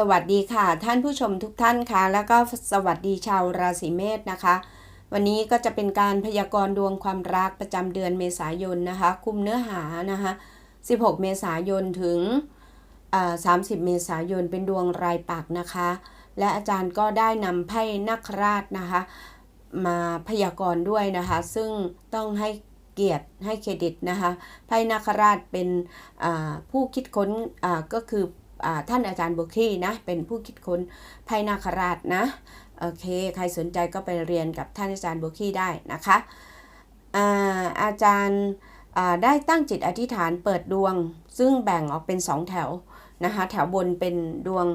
สวัสดีค่ะ ท่านผู้ชมทุกท่านค่ะ แล้วก็สวัสดีชาวราศีเมษนะคะ วันนี้ก็จะเป็นการพยากรณ์ดวงความรักประจำเดือนเมษายนนะคะ คุมเนื้อหานะคะ 16 เมษายนถึง 30 เมษายนเป็นดวงรายปักนะคะ และอาจารย์ก็ได้นำไพ่นักราชนะคะ มาพยากรณ์ด้วยนะคะ ซึ่งต้องให้เกียรติให้เครดิตนะคะไพ่นาคราชเป็นผู้คิดค้นก็คือ ท่านอาจารย์บุคีนะ เป็นผู้คิดค้นไพ่นาคราชนะ โอเค ใครสนใจก็ไปเรียนกับท่านอาจารย์บุคีได้นะคะอาอาจารย์ได้ตั้งจิตอธิษฐานเปิดดวง ซึ่งแบ่งออกเป็น 2 แถวนะคะ แถวบนเป็นดวง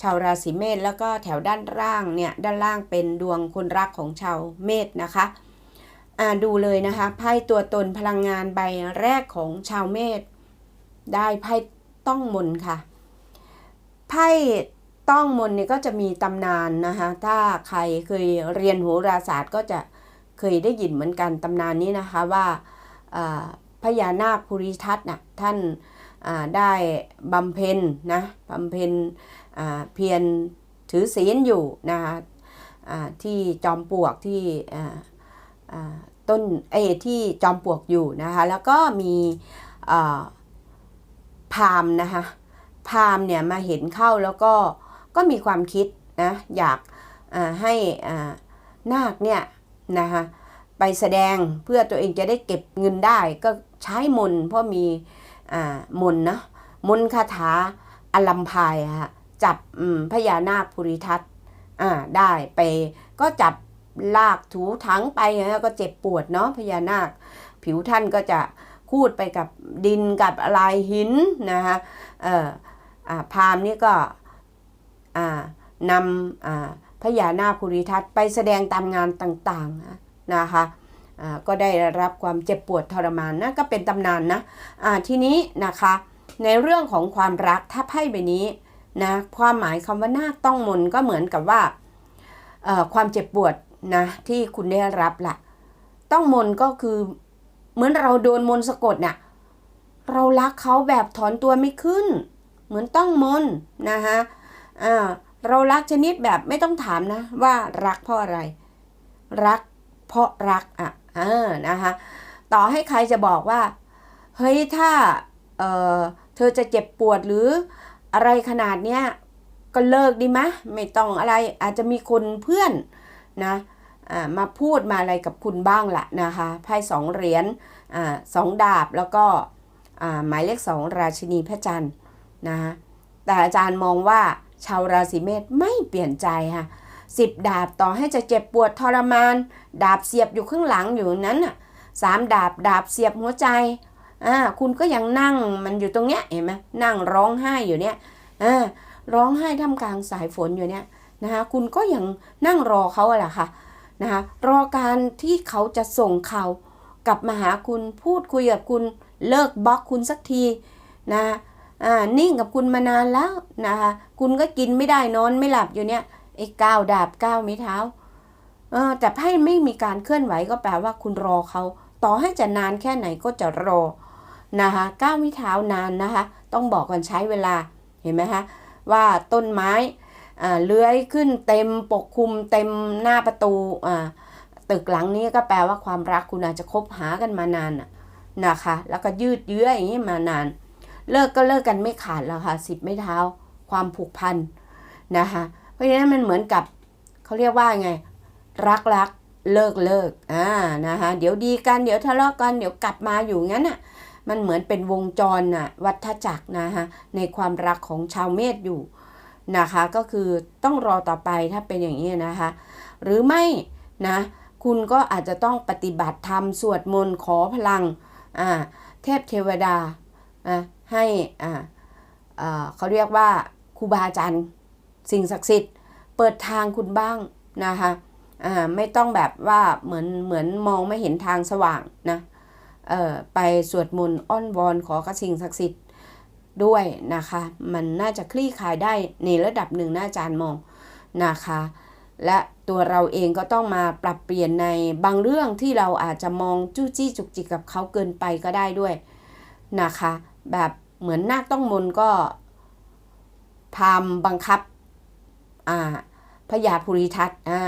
ชาวราศีเมษแล้วก็แถวด้านล่างเนี่ย ด้านล่างเป็นดวงคนรักของชาวเมษนะคะดูเลยนะคะไพ่ตัวตนพลังงานใบแรกของชาวเมษได้ไพ่ต้องมนค่ะ ไพ่ต้องมนเนี่ยก็จะมีตำนานนะคะถ้าใครเคยเรียนโหราศาสตร์ก็จะเคยได้ยินเหมือนกันตำนานนี้นะคะว่าพญานาคภูริทัตน์น่ะท่านได้บำเพ็ญนะบำเพ็ญเพียรถือศีลอยู่นะคะที่จอมปลวกที่ต้นเอที่จอมปลวกอยู่นะคะแล้วก็มีพามนะคะ พราหมณ์เนี่ยมาเห็นเข้าแล้วก็ก็มีความคิดนะอยากอ่าให้อ่านาคเนี่ยนะคะไปแสดงเพื่อตัวเองจะได้เก็บเงินได้ก็ใช้มนเพราะมีอ่ามนนะมนคาถาอลัมพายะค่ะจับพญานาคภูริทัตน์อ่าได้ไปก็จับลากถูถังไปแล้วก็เจ็บปวดเนาะพญานาค ผิวท่านก็จะคูดไปกับดินกับอะไรหินนะคะเอ่อ พราหมณ์นี่ก็นำอ่าพญานาคภูริทัตไปแสดงตามงานต่างๆนะคะก็ได้รับความเจ็บปวดทรมานนะก็เป็นตำนานนะอ่าทีนี้นะคะในเรื่องของความรักถ้าไพ่ใบนี้นะความหมายคำว่านาคต้องมนก็เหมือนกับว่าความเจ็บปวดนะที่คุณได้รับละต้องมนก็คือเหมือนเราโดนมนสะกดน่ะเรารักเขาแบบถอนตัวไม่ขึ้น เหมือนต้องมนนะคะอ่าเรารักชนิดแบบไม่ต้องถามนะ ว่ารักเพราะอะไร รักเพราะรักอะเออนะคะต่อให้ใครจะบอกว่า เฮ้ยถ้าเออเธอจะเจ็บปวดหรืออะไรขนาดเนี้ยก็เลิกดีไหมไม่ต้องอะไรอาจจะมีคนเพื่อนนะมาพูดมาอะไรกับคุณบ้างละนะคะไพ่สองเหรียญอสองดาบแล้วก็หมายเลขสองราชินีพระจันทร์ นะแต่อาจารย์มองว่าชาวราศีเมษไม่เปลี่ยนใจค่ะสิบดาบต่อให้จะเจ็บปวดทรมาน ดาบเสียบอยู่ข้างหลังอยู่นั้นน่ะสามดาบดาบเสียบหัวใจอ่าคุณก็ยังนั่งมันอยู่ตรงเนี้ยเห็นไหมนั่งร้องไห้อยู่เนี่ยอ่าร้องไห้ท่ามกลางสายฝนอยู่เนี่ยนะคะคุณก็ยังนั่งรอเขาอะแหละค่ะนะคะรอการที่เขาจะส่งเขากลับมาหาคุณพูดคุยกับคุณเลิกบล็อกคุณสักทีนะ อ่านิ่งกับคุณมานานแล้วนะคะคุณก็กินไม่ได้นอนไม่หลับอยู่เนี่ยไอ้ก้าวดาบก้าวไม้เท้าเออแต่ไพ่ไม่มีการเคลื่อนไหวก็แปลว่าคุณรอเขาต่อให้จะนานแค่ไหนก็จะรอนะคะก้าวไม้เท้านานนะคะ ต้องบอกก่อนใช้เวลาเห็นไหมคะว่าต้นไม้เลื้อยขึ้นเต็มปกคลุมเต็มหน้าประตูตึกหลังนี้ก็แปลว่าความรักคุณอาจจะคบหากันมานานนะนะคะ แล้วก็ยืดเยื้ออย่างนี้มานาน เลิกก็เลิกกันไม่ขาดแล้วค่ะสิบไม่เท้า ความผูกพันนะคะเพราะฉะนั้นมันเหมือนกับเขาเรียกว่าไง รักรักเลิกเลิกอ่านะคะเดี๋ยวดีกันเดี๋ยวทะเลาะกันเดี๋ยวกลับมาอยู่งั้นอะมันเหมือนเป็นวงจรน่ะวัฏจักรนะคะในความรักของชาวเมษอยู่นะคะก็คือต้องรอต่อไปถ้าเป็นอย่างนี้นะคะ หรือไม่นะคุณก็อาจจะต้องปฏิบัติธรรมสวดมนต์ขอพลังอ่าเทพเทวดาอ่า ให้อ่าเขาเรียกว่าครูบาอาจารย์สิ่งศักดิ์สิทธิ์ เปิดทางคุณบ้างนะคะอ่าไม่ต้องแบบว่าเหมือนเหมือนมองไม่เห็นทางสว่างนะเอ่อไปสวดมนต์อ้อนวอนขอกระสิ่งศักดิ์สิทธิ์ด้วยนะคะ มันน่าจะคลี่คลายได้ในระดับหนึ่งนะอาจารย์มองนะคะ และตัวเราเองก็ต้องมาปรับเปลี่ยนในบางเรื่องที่เราอาจจะมองจู้จี้จุกจิกกับเขาเกินไปก็ได้ด้วยนะคะ แบบ เหมือนนาคต้องมนก็พามบังคับอ่าพยาภูริทัตอ่า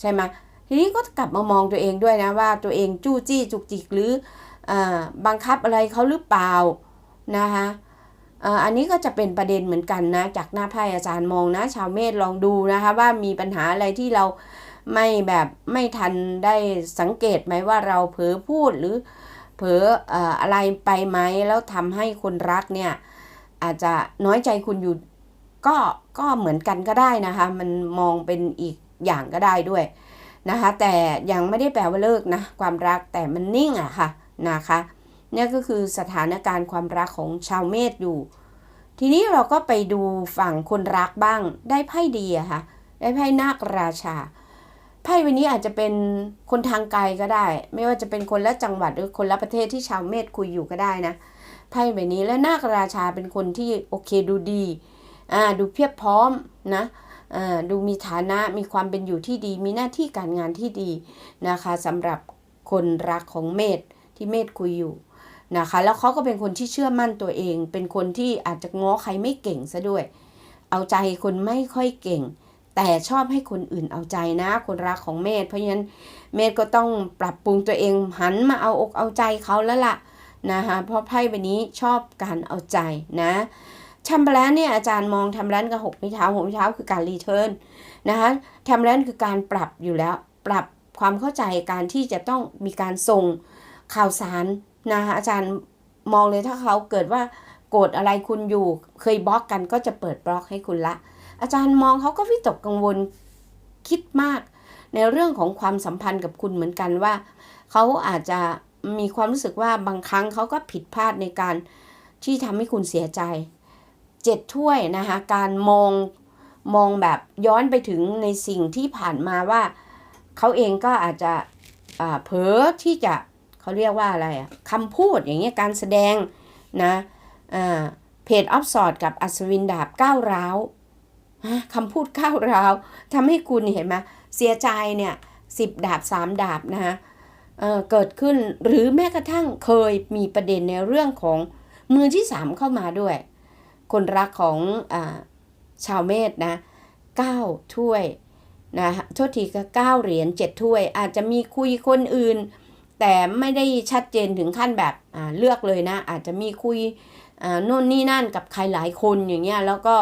ใช่ไหมทีนี้ก็กลับมามองตัวเองด้วยนะว่าตัวเองจู้จี้จุกจิกหรืออ่าบังคับอะไรเขาหรือเปล่านะคะอ่าอันนี้ก็จะเป็นประเด็นเหมือนกันนะ จากหน้าไพ่อาจารย์มองนะ ชาวเมษลองดูนะคะ ว่ามีปัญหาอะไรที่เราไม่แบบไม่ทันได้สังเกตไหมว่าเราเผลอพูดหรือ เผลออะไรไปไหมแล้วทำให้คนรักเนี่ยอาจจะน้อยใจคุณอยู่ก็ก็เหมือนกันก็ได้นะคะ มันมองเป็นอีกอย่างก็ได้ด้วยนะคะ แต่ยังไม่ได้แปลว่าเลิกนะความรักแต่มันนิ่งอะค่ะนะคะนี่ก็คือสถานการณ์ความรักของชาวเมษอยู่ ทีนี้เราก็ไปดูฝั่งคนรักบ้างได้ไพ่ดีอะค่ะ ได้ไพ่นาคราชา ไพ่วันนี้อาจจะเป็นคนทางไกลก็ได้ ไม่ว่าจะเป็นคนละจังหวัดหรือคนละประเทศที่ชาวเมษคุยอยู่ก็ได้นะไพ่ใบนี้และนาคราชาเป็นคนที่โอเคดูดีอ่าดูเพียบพร้อมนะอ่าดูมีฐานะมีความเป็นอยู่ที่ดี มีหน้าที่การงานที่ดีนะคะสำหรับคนรักของเมษที่เมษคุยอยู่นะคะแล้วเขาก็เป็นคนที่เชื่อมั่นตัวเอง เป็นคนที่อาจจะง้อใครไม่เก่งซะด้วย เอาใจคนไม่ค่อยเก่ง แต่ชอบให้คนอื่นเอาใจนะ คนรักของเมษเพราะฉะนั้นเมษก็ต้องปรับปรุงตัวเองหันมาเอาอกเอาใจเขาแล้วล่ะนะคะเพราะไพ่ใบนี้ชอบการเอาใจนะชัมเบลนเนี่ยอาจารย์มองทำแลนกับหกไม้เท้าหกไม้เท้าคือการรีเทิร์นนะคะทำแลนคือการปรับอยู่แล้ว ปรับความเข้าใจการที่จะต้องมีการส่งข่าวสารนะคะอาจารย์มองเลยถ้าเขาเกิดว่าโกรธอะไรคุณอยู่ เคยบล็อกกันก็จะเปิดบล็อกให้คุณละ อาจารย์มองเขาก็วิตกกังวลคิดมาก ในเรื่องของความสัมพันธ์กับคุณเหมือนกันว่าเขาอาจจะมีความรู้สึกว่าบางครั้งเขาก็ผิดพลาดในการที่ทำให้คุณเสียใจเจ็ดถ้วยนะคะการมองมองแบบย้อนไปถึงในสิ่งที่ผ่านมาว่าเขาเองก็อาจจะเผลอที่จะเขาเรียกว่าอะไรอะคำพูดอย่างเงี้ยการแสดงนะเพจออฟสอดกับอัศวินดาบก้าวร้าว คำพูดก้าวร้าวทำให้คุณเห็นไหมเสียใจเนี่ยสิบดาบสามดาบนะคะเเกิดขึ้นหรือแม้กระทั่งเคยมีประเด็นในเรื่องของมือที่สามเข้ามาด้วย คนรักของอชาวเมษนะเก้าถ้วยนะโทษทีก็เก้าเหรียญเจ็ดถ้วย อาจจะมีคุยคนอื่น แต่ไม่ได้ชัดเจนถึงขั้นแบบเลือกเลยนะ อาจจะมีคุยโน่นนี่นั่นกับใครหลายคนอย่างเงี้ยแล้วก็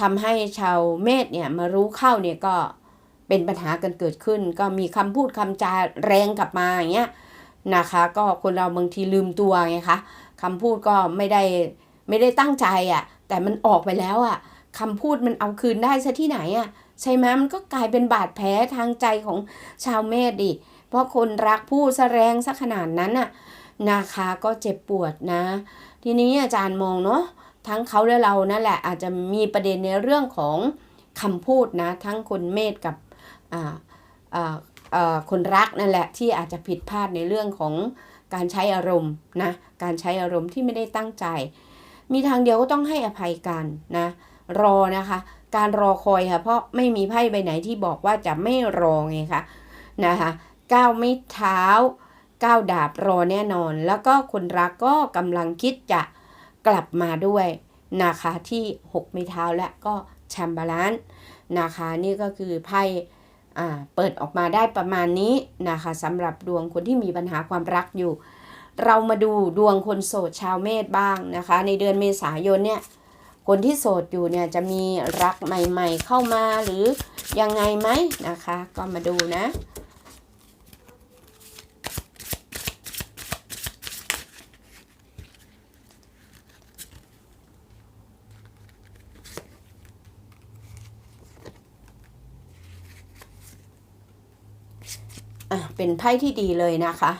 ทำให้ชาวเมษเนี่ยมารู้เข้าเนี่ยก็เป็นปัญหากันเกิดขึ้น ก็มีคำพูดคำจาแรงกลับมาอย่างเงี้ยนะคะ ก็คนเราบางทีลืมตัวไงคะคำพูดก็ไม่ได้ไม่ได้ตั้งใจอะ่ะ แต่มันออกไปแล้วอะ่ะคำพูดมันเอาคืนได้ซะที่ไหนอะ่ะใช่ไหมมันก็กลายเป็นบาดแผลทางใจของชาวเมษดิ เพราะคนรักพูดซะแรงซะขนาดนั้นน่ะนะคะก็เจ็บปวดนะ ทีนี้อาจารย์มองเนาะ ทั้งเขาและเรานั่นแหละอาจจะมีประเด็นในเรื่องของคำพูดนะ ทั้งคนเมษกับคนรักนั่นแหละที่อาจจะผิดพลาดในเรื่องของการใช้อารมณ์นะการใช้อารมณ์ที่ไม่ได้ตั้งใจ มีทางเดียวก็ต้องให้อภัยกันนะรอนะคะ การรอคอยค่ะเพราะไม่มีไพ่ใบไหนที่บอกว่าจะไม่รอไงคะนะคะก้าวไม่เท้าก้าวดาบรอแน่นอน แล้วก็คนรักก็กำลังคิดจะกลับมาด้วย นะคะที่ 6 ไม้เท้าและก็แชมบาลานนะคะนี่ก็คือไพ่อ่าเปิดออกมาได้ประมาณนี้นะคะสำหรับดวงคนที่มีปัญหาความรักอยู่ เรามาดูดวงคนโสดชาวเมษบ้างนะคะ ในเดือนเมษายนเนี่ยคนที่โสดอยู่เนี่ยจะมีรักใหม่ ๆ เข้ามาหรือยังไงไหมนะคะ ก็มาดูนะ เป็นไพ่ที่ดีเลยนะคะ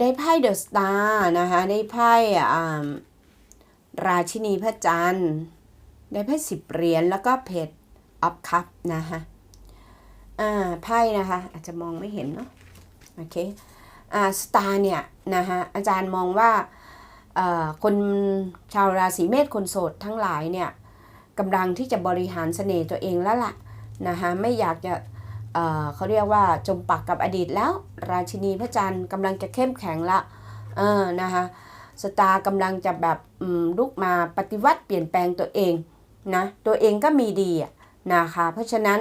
ได้ไพ่เดอะสตาร์นะคะได้ไพ่ราชินีพระจันทร์ได้ไพ่สิบเหรียญแล้วก็เพจออฟคัพนะคะอ่าไพ่นะคะอาจจะมองไม่เห็นเนาะโอเคอ่าสตาร์เนี่ยนะคะอาจารย์มองว่าคนชาวราศีเมษคนโสดทั้งหลายเนี่ยกำลังที่จะบริหารเสน่ห์ตัวเองแล้วล่ะนะคะไม่อยากจะ เขาเรียกว่าจมปักกับอดีตแล้ว ราชินีพระจันทร์กำลังจะเข้มแข็งละเออนะคะสตาร์กำลังจะแบบลุกมาปฏิวัติเปลี่ยนแปลงตัวเองนะตัวเองก็มีดีนะคะเพราะฉะนั้น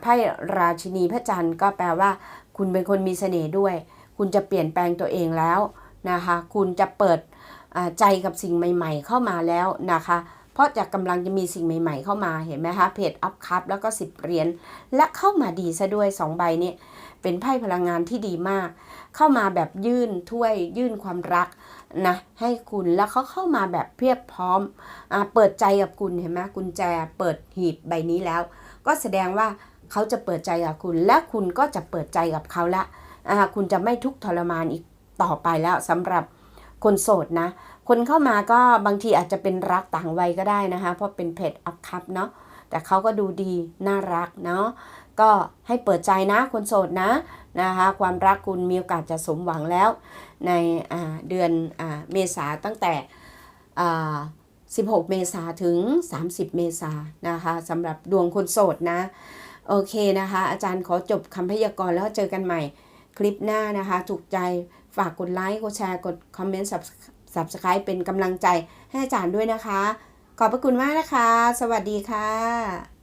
ไพ่ราชินีพระจันทร์ก็แปลว่า คุณเป็นคนมีเสน่ห์ด้วย คุณจะเปลี่ยนแปลงตัวเองแล้วนะคะคุณจะเปิดใจกับสิ่งใหม่ ๆ เข้ามาแล้วนะคะ เพราะจะกำลังจะมีสิ่งใหม่ ๆ เข้ามาเห็นไหมคะเพจอัพคัพแล้วก็10เหรียญและเข้ามาดีซะด้วยสองใบนี้เป็นไพ่พลังงานที่ดีมาก เข้ามาแบบยื่นถ้วยยื่นความรักนะให้คุณแล้วเขาเข้ามาแบบเพียบพร้อมอเปิดใจกับคุณเห็นไหมกุญแจเปิดหีบใบนี้แล้ว ก็แสดงว่าเขาจะเปิดใจกับคุณ และคุณก็จะเปิดใจกับเขาละคุณจะไม่ทุกข์ทรมานอีกต่อไปแล้วสำหรับคนโสดนะ คนเข้ามาก็บางทีอาจจะเป็นรักต่างวัยก็ได้นะคะ เพราะเป็นเพจอัพคัพเนาะแต่เขาก็ดูดีน่ารักเนาะก็ให้เปิดใจนะคนโสดนะนะคะ ความรักคุณมีโอกาสจะสมหวังแล้ว ในเดือนอเมษาตั้งแต่ 16 เมษาถึง 30 เมษานะคะสำหรับดวงคนโสดนะ โอเคนะคะ อาจารย์ขอจบคำพยากรณ์แล้วเจอกันใหม่คลิปหน้านะคะ ถูกใจฝากกดไลค์กดแชร์กดคอมเมนต์ subscribe เป็นกำลังใจให้อาจารย์ด้วยนะคะ ขอบพระคุณมากนะคะ สวัสดีค่ะ